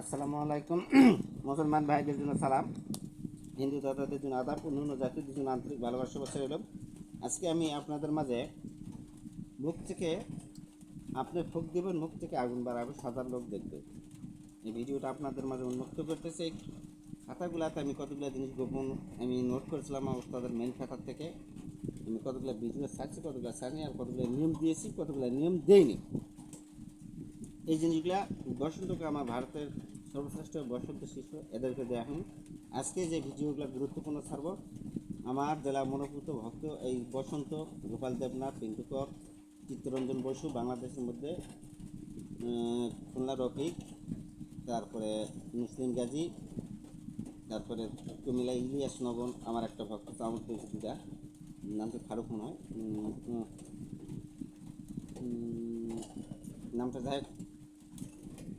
আসসালামু আলাইকুম। মুসলমান ভাইদের জন্য সালাম। হিন্দু দাদাদের জন্য আদাব, অন্যান্য জাতির জন্য আন্তরিক ভালোবাসা বসে রইলাম আজকে আমি আপনাদের মাঝে মুখ থেকে আপনি ফুক দেবেন মুখ থেকে আগুন বাড়াবে, সাধারণ লোক দেখবে। এই ভিডিওটা আপনাদের মাঝে উন্মুক্ত করতেছে। খাতাগুলাতে আমি কতগুলো জিনিস গোপন আমি নোট করেছিলাম, আমার মেন খাতার থেকে। আমি কতগুলো ভিডিও ছাড়ছি, কতগুলো ছাড়িনি, আর কতগুলো নিয়ম দিয়েছি, কতগুলো নিয়ম দেইনি। এই জিনিসগুলা বসন্তকে আমার ভারতের সর্বশ্রেষ্ঠ বসন্ত শিশু, এদেরকে দেখেন আজকে যে ভিডিওগুলো গুরুত্বপূর্ণ ছাড়ব, আমার জেলা মনোভূত ভক্ত এই বসন্ত, গোপাল দেবনাথ, পিন্টুকর, চিত্তরঞ্জন বসু, বাংলাদেশের মধ্যে খুলনা রফিক, তারপরে মুসলিম গাজী, তারপরে কুমিল্লা ইলিয়াস নগন আমার একটা ভক্ত আমার দুটা নামটা ফারুক মনে হয়। নামটা যাই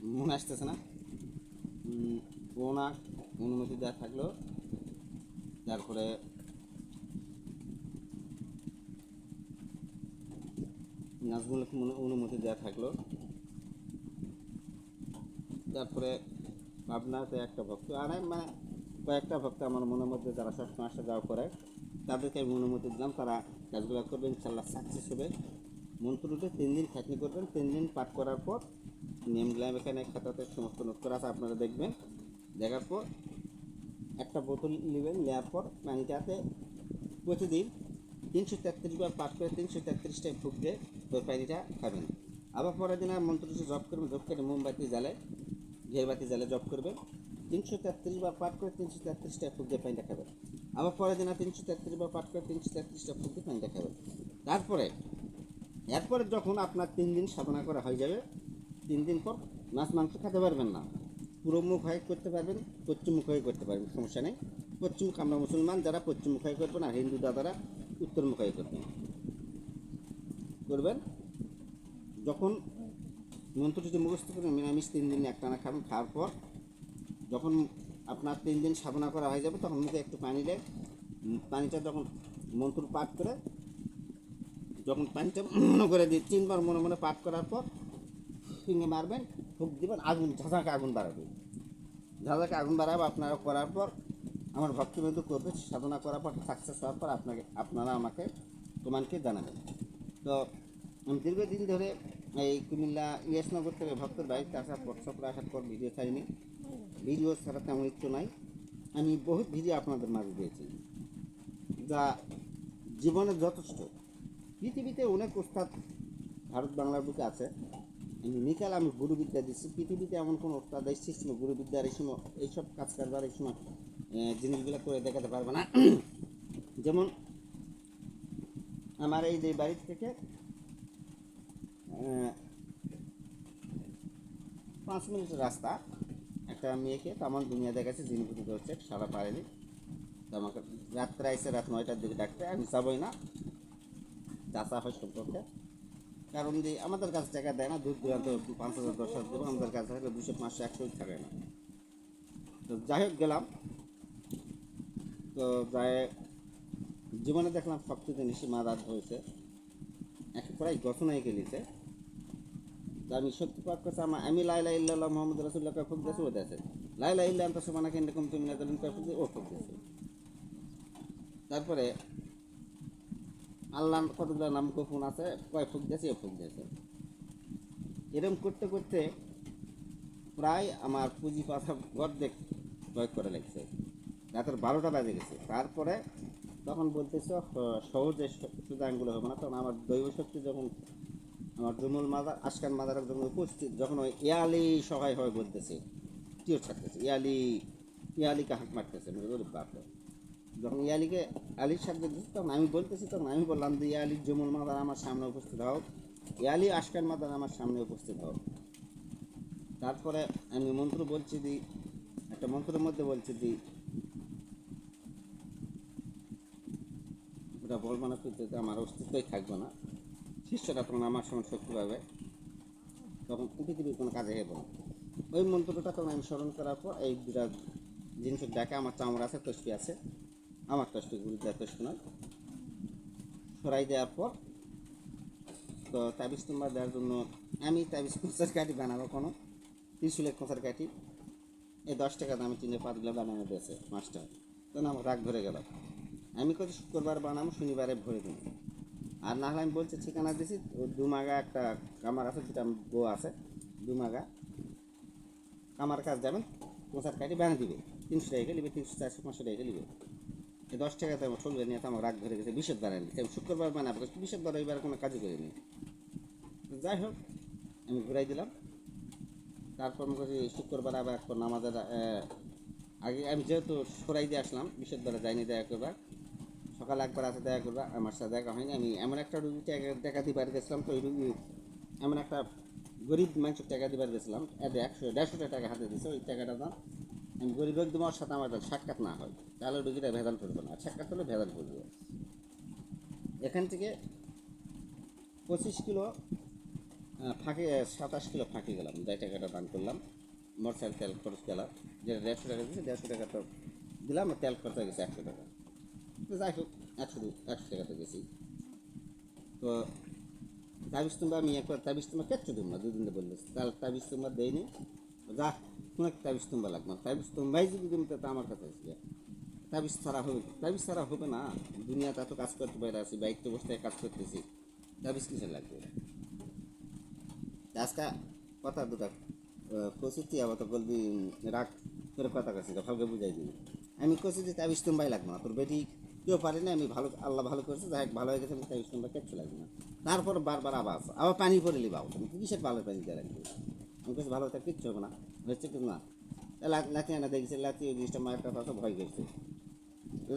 মনে আসতেছে না? উম, ওনা অনুমতি দেওয়া থাকল তারপরে নাজমুলকে মনে- অনুমতি দেওয়া থাকল। তারপরে পাবনাতে একটা ভক্ত আর মানে কয়েকটা ভক্ত আমার মনের মধ্যে যারা সবসময় আসা যাওয়া করে তাদেরকে আমি অনুমতি দিলাম তারা কাজগুলো করবেন ইনশাল্লাহ সাকসেস হবে। মন্ত্রটি তিন দিন খাটনি করবেন তিন দিন পাঠ করার পর নেমগুলো এখানে খাতাতে সমস্ত নোট করা আছে, আপনারা দেখবেন। দেখার পর একটা বোতল নেবেন নেওয়ার পর পানিটাতে প্রতিদিন তিনশো তেত্রিশ বার পাঠ করে তিনশো তেত্রিশটায় দিয়ে ওই পানিটা খাবেন। আবার পরের দিন আর মন্ত্রটি জপ করবেন, জপ করে মোমবাতি জ্বালে ঘেরবাতি জ্বালে জপ করবেন। তিনশো তেত্রিশ বার পাঠ করে তিনশো তেত্রিশটা ফুক দিয়ে পানিটা খাবেন। আবার পরের দিন আর তিনশো তেত্রিশ বার পাঠ করে তিনশো তেত্রিশটা ফুক দিয়ে পানিটা খাবেন। তারপরে, এরপরে যখন আপনার তিন দিন সাধনা করা হয়ে যাবে তিন দিন পর মাছ, মাংস খেতে পারবেন না। পুরো মুখ হয়ে করতে পারবেন পশ্চিম মুখ হয়ে করতে পারবেন, সমস্যা নেই। পশ্চিম মুখ আমরা মুসলমান, যারা পশ্চিম মুখ হয়ে করবেন আর হিন্দু দাদারা উত্তর মুখ হয়ে করবেন। করবেন? যখন মন্ত্রটি মুখস্থ করবেন, নিরামিষ তিন দিন একটানা খাবেন, খাওয়ার পর যখন আপনার তিন দিন সাধনা করা হয়ে যাবে, তখন মুখে একটু পানি দেয়। পানিটা যখন মন্ত্র পাঠ করে, যখন পানিটা মনে করে দিয়ে তিনবার মনে মনে পাঠ করার পর ফিঙে মারবেন ফুক দিবেন, আগুন, ঝাঁঝাকে আগুন বাড়াবে। ঝাঁঝাকে আগুন বাড়াবে, আপনারা করার পর, আমার ভক্তবৃন্দ করবে, সাধনা করার পর সাকসেস হওয়ার পর আপনাকে, আপনারা আমাকে তোমাকে জানাবেন। তো, আমি দীর্ঘদিন ধরে এই কুমিল্লা ইয়াসনগর থেকে ভক্তের বাড়িতে আসার পর, সফরে আসার পর ভিডিও ছাড়িনি। ভিডিও ছাড়া তেমন ইচ্ছু নাই। আমি বহুত ভিডিও আপনাদের মাঝে দিয়েছি, যা জীবনে যথেষ্ট। পৃথিবীতে অনেক উস্তাদ ভারত বাংলার বুকে আছে। নিকাল আমি গুরুবিদ্যা দিচ্ছি। পৃথিবীতে এমন কোনো এই সিস্টেম গুরুবিদ্যার এই সময় এইসব কাজ কারবার এই সময় জিনিসগুলো করে দেখাতে পারবে না। যেমন আমার এই যে বাড়ি থেকে পাঁচ মিনিটের রাস্তা, একটা মেয়েকে তেমন দুনিয়া দেখাচ্ছে জিনিসগুলি করছে, সারা পারেনি। তো আমাকে রাত্রে আইসে রাত নয়টার দিকে ডাকতে, আমি যাবই না। চাষা হয় সম্পর্কে কারণ যে আমাদের কাছে টাকা দেয় না দূর দূরান্ত পাঁচ হাজার, দশ হাজার দেবো, আমাদের কাছে থাকলে দুশো পাঁচশো, একশো থাকে না। তো যাই হোক, গেলাম। তো যাই জীবনে দেখলাম সবচেয়ে জিনিসই মাদার হয়েছে। এক প্রায় গঠনায় গেলিছে তো আমি সত্যি পাক করছি, আমার আমি লাইলা ইল্লাল্লাহ মোহাম্মদ রাসুল্লাহ ফুক দিয়েছে ও দিয়েছে লাইলা ইল্লা আন্ত সমানা কেন রকম তুমি না দিলেন দিয়ে ও দিয়েছে তারপরে আল্লাহ কতগুলো নাম গোপন আছে? কয় ফুক দিয়েছে ফুক দিয়েছে এরকম করতে করতে প্রায় আমার পুঁজি পাথা অর্ধেক প্রয়োগ করে লাগছে। রাতের বারোটা বাজে গেছে। তারপরে তখন বলতেছ সহজে সুদানগুলো হবে না। তখন আমার দৈব শক্তি যখন, আমার জমুল মাদার, আশকান মাদার যখন উপস্থিত, যখন ওই ইয়ালি সহায় হয় বলতেছে টিও ছাড়তেছে। ইয়ালি, ইয়ালিকে হাঁক মারতেছে। বাপরে! যখন ইয়ালিকে আলির সাথে দিচ্ছি তখন আমি বলতেছি, তখন আমি বললাম যে ইয়ালির জমুল মাদার আমার সামনে উপস্থিত হও। ইয়ালি আশকান মাদার আমার সামনে উপস্থিত হও। তারপরে আমি মন্ত্র বলছি দি একটা মন্ত্রের মধ্যে বলছি দি ওটা বলব না কিন্তু আমার অস্তিত্বই থাকবে না। শিষ্যরা তখন আমার সঙ্গে শক্তি পাবে। তখন পৃথিবীর কোনো কাজে হবে না। ওই মন্ত্রটা তখন আমি স্মরণ করার পর, এই দুটা জিনিস দেখা আমার চামড়া আছে তসবি আছে। আমার দেওয়ার তসবি নয় সরাই দেওয়ার পর, তো তাবিজ তোমার দেওয়ার জন্য আমি তাবিজ কুচার কাঠি বানাবো কোনো। ত্রিশুলের খোঁচার কাঠি। এই দশ টাকা দামে চিনে পাতগুলো বানানো দিয়েছে মাছটা। তখন আমার রাগ ধরে গেল। আমি কত শুক্রবার বানাবো, শনিবারে ভরে দেবো। আর না হলে আমি বলছি, ঠিকানা ও দুমাগা একটা কামার আছে, যেটা বউ আছে, দুমাগা। কামার কাজ যাবেন কোঁচার কাটি বানিয়ে দিবে। তিনশো টাকা নিবে, তিনশো, চারশো, পাঁচশো টাকা নিবে। এই দশ টাকাতে আমার চলবে নিয়ে তো আমার রাগ ধরে গেছে বৃহস্পতিবার আনি আমি শুক্রবার বানাবো বৃহস্পতিবার রবিবার কোনো কাজই করিনি। যাই হোক, আমি ঘুরাই দিলাম। তারপর আমি করছি শুক্রবার আবার একবার নামাজের আগে আমি যেহেতু সরাই দিয়ে আসলাম বৃহস্পতিবারে যাইনি, দেখা করবার সকালে একবার আসে, দেখা করবা, আমার সাথে দেখা হয়নি। আমি এমন একটা রুগী টাকা টাকা দিবার গেছিলাম তো, ওই রুগী এমন একটা গরিব মানুষের টাকা দিবার গেছিলাম। একশো দেড়শো টাকা হাতে দিছে, ওই টাকাটা দাম গরিব একদম ওর সাথে আমার সাক্ষাৎ না হয়। তাহলে রুগীটা ভেদাল করবে না। সাক্ষাৎ হলে ভেদাল করবে। এখান থেকে পঁচিশ কিলো ফাঁকি, সাতাশ কিলো ফাঁকি গেলাম। দেড় টাকাটা দান করলাম। মোটরসাইকেল তেল খরচ গেলাম। যেটা দেড়শো টাকা দিয়েছে, দেড়শো টাকা তো দিলাম তেল খরচ হয়ে গেছে একশো টাকা। যাই হোক, একশো একশো টাকা তো গেছি। তো তাবিজ তোমরা আমি একবার তাবিজ তোমরা কেচ্ছ দিব না, দুদিন বললে। তাহলে তাবিজ তোমরা দেয়নি। যা কোনো তাবিজ তোমরা লাগবে না। তাবিজ তোমরাই যদি তুমি, তো আমার কাছে আসবে। তাবিজ ছাড়া হবে, তাবিজ ছাড়া হবে না। দুনিয়াতে এত কাজ করতে বাইরে আছি বাইকতে বসে থেকে কাজ করতেছি। তাবিজ কিসের লাগবে? আজকে কথা দুটা কষিতি আবার তো বলবি রাগ করে কথা কাছে ভালকে বুঝাই দিবি। আমি কষি যে তাবিজ তোমরাই লাগবে না। তোর বেটি কেউ পারে না, আমি ভালো, আল্লাহ ভালো করেছে, যাই ভালো হয়ে গেছে, আমি তাবিজ তোমরা কিচ্ছু লাগবে না। তারপর বারবার আবার। আবার পানি পরে লিবাও তুমি কিসের ভালো পানি দিয়ে রাখবে? কাছে ভালো তা কিচ্ছু হবে না হচ্ছে কি না? লাথি আনা দেখছি, লাথি ওই জিনিসটা মায়ের কথা ভয় করছে।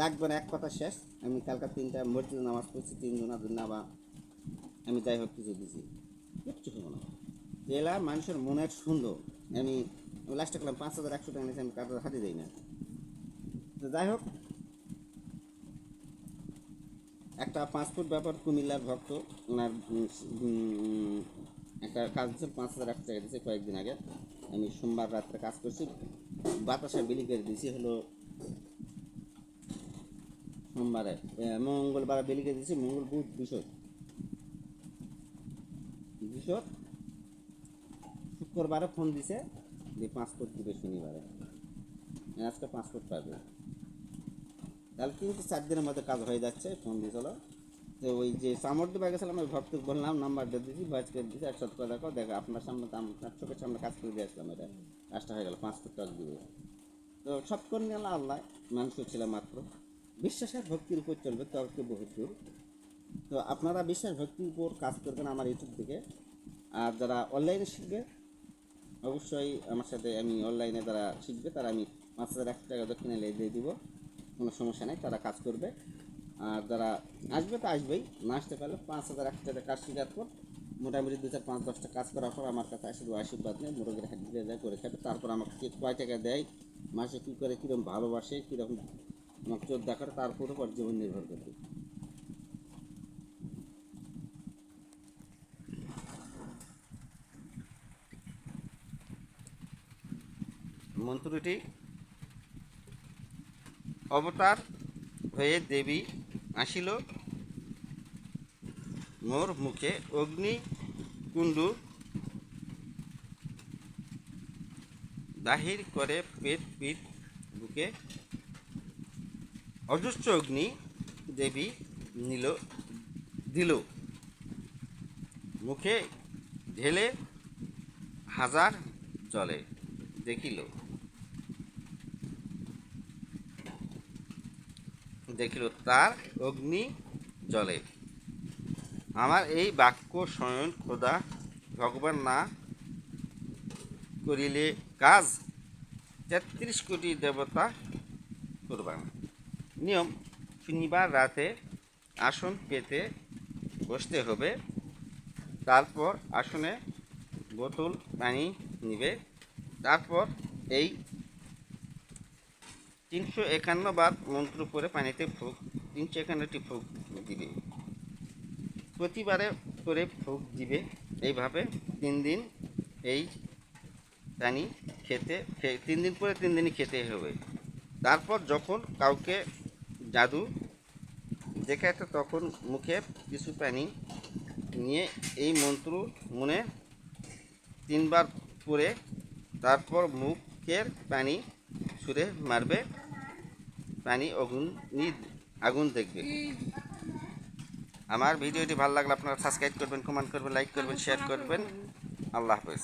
লাগবে না, এক কথা শেষ, আমি কালকার তিনটা মসজিদে নামাজ পড়ছি তিন জনা দুনা বা আমি যাই হোক কিছু দিছি। কিচ্ছু হব না। এলা মানুষের মনের সুন্দর। আমি লাস্টে করলাম, পাঁচ হাজার একশো টাকা নিয়েছি আমি কারোর হাতে দিই না। তো যাই হোক, একটা পাসপোর্ট ব্যাপার কুমিল্লার ভক্ত, ওনার একটা কাজ দিচ্ছে পাঁচ হাজার একশো টাকা দিয়েছে কয়েকদিন আগে। আমি সোমবার রাত্রে কাজ করছি, বাতাসা বিলি করে দিয়েছি, হলো সোমবারে। মঙ্গলবার বিলি করে দিয়েছি, মঙ্গল বুধ, বৃহস্পতি। বৃহস্পতি, শুক্রবারে ফোন দিছে যে পাসপোর্ট দিবে শনিবারে। আজকে পাসপোর্ট পাবে তাহলে কিন্তু চার দিনের মধ্যে কাজ হয়ে যাচ্ছে, ফোন দিয়েছিল তো ওই যে দিবা গেছিলাম ওই ভক্ত বললাম নাম্বার দিয়ে দিয়েছি ভয়েস করে দিয়েছি একসাথে করে দেখো দেখো, আপনার সামনে আপনার চোখের সামনে কাজ করে দিয়ে আসলাম এটা। কাজটা হয়ে গেল পাসপোর্ট টাকা দিবে তো সব করে নিলাম আল্লাহ, মানুষও ছিল মাত্র। বিশ্বাসের ভক্তির উপর চলবে, তর্কে বহুত দূর। তো আপনারা বিশ্বাস ভক্তির উপর কাজ করবেন আমার ইউটিউব থেকে। আর যারা অনলাইনে শিখবে, অবশ্যই আমার সাথে আমি অনলাইনে যারা শিখবে, তারা আমি পাঁচ হাজার একশো টাকা দক্ষিণে লে- দিয়ে দিব। কোনো সমস্যা নেই, তারা কাজ করবে। আর যারা আসবে তো আসবেই। না আসতে পারলে পাঁচ হাজার একশো টাকা কাজ শেখার পর মোটামুটি দু চার, পাঁচ, দশটা কাজ করার পর আমার কাছে আসে আশীর্বাদ নেই মোরগের হাত দিয়ে দেয় করে খাবে তারপর আমাকে কে কয় টাকা দেয়, মাসে কী করে কীরকম ভালোবাসে, কীরকম আমাকে চোখ দেখার তারপর উপর জীবন নির্ভর করবে মন্ত্রটি অবতার হয়ে দেবী আসিল। মোর মুখে অগ্নি, কুণ্ডু দাহির করে পেট পিঠ বুকে। অজস্র অগ্নি দেবী নিল, দিল। মুখে ঢেলে হাজার জলে দেখিল। দেখিল তার অগ্নি জলে। আমার এই বাক্য স্বয়ং খোদা, ভগবান না করিলে কাজ? তেত্রিশ কোটি দেবতা করবান। নিয়ম, শনিবার রাতে আসন পেতে বসতে হবে, তারপর আসনে বোতল পানি নিবে, তারপর এই তিনশো একান্ন বার মন্ত্র করে পানিতে ফুক তিনশো একান্নটি ফুক দিবে। প্রতিবারে করে ফুক দিবে, এইভাবে তিন দিন এই পানি খেতে তিন দিন পরে তিন দিনই খেতে হবে। তারপর যখন কাউকে জাদু দেখাতে তখন মুখে কিছু পানি নিয়ে এই মন্ত্র মনে তিনবার পরে তারপর মুখের পানি সুরে মারবে। পানি অগ্নি আগুন দেখবে। আমার ভিডিওটি ভালো লাগলে আপনারা সাবস্ক্রাইব করবেন কমেন্ট করবেন লাইক করবেন শেয়ার করবেন। আল্লাহ হাফেজ।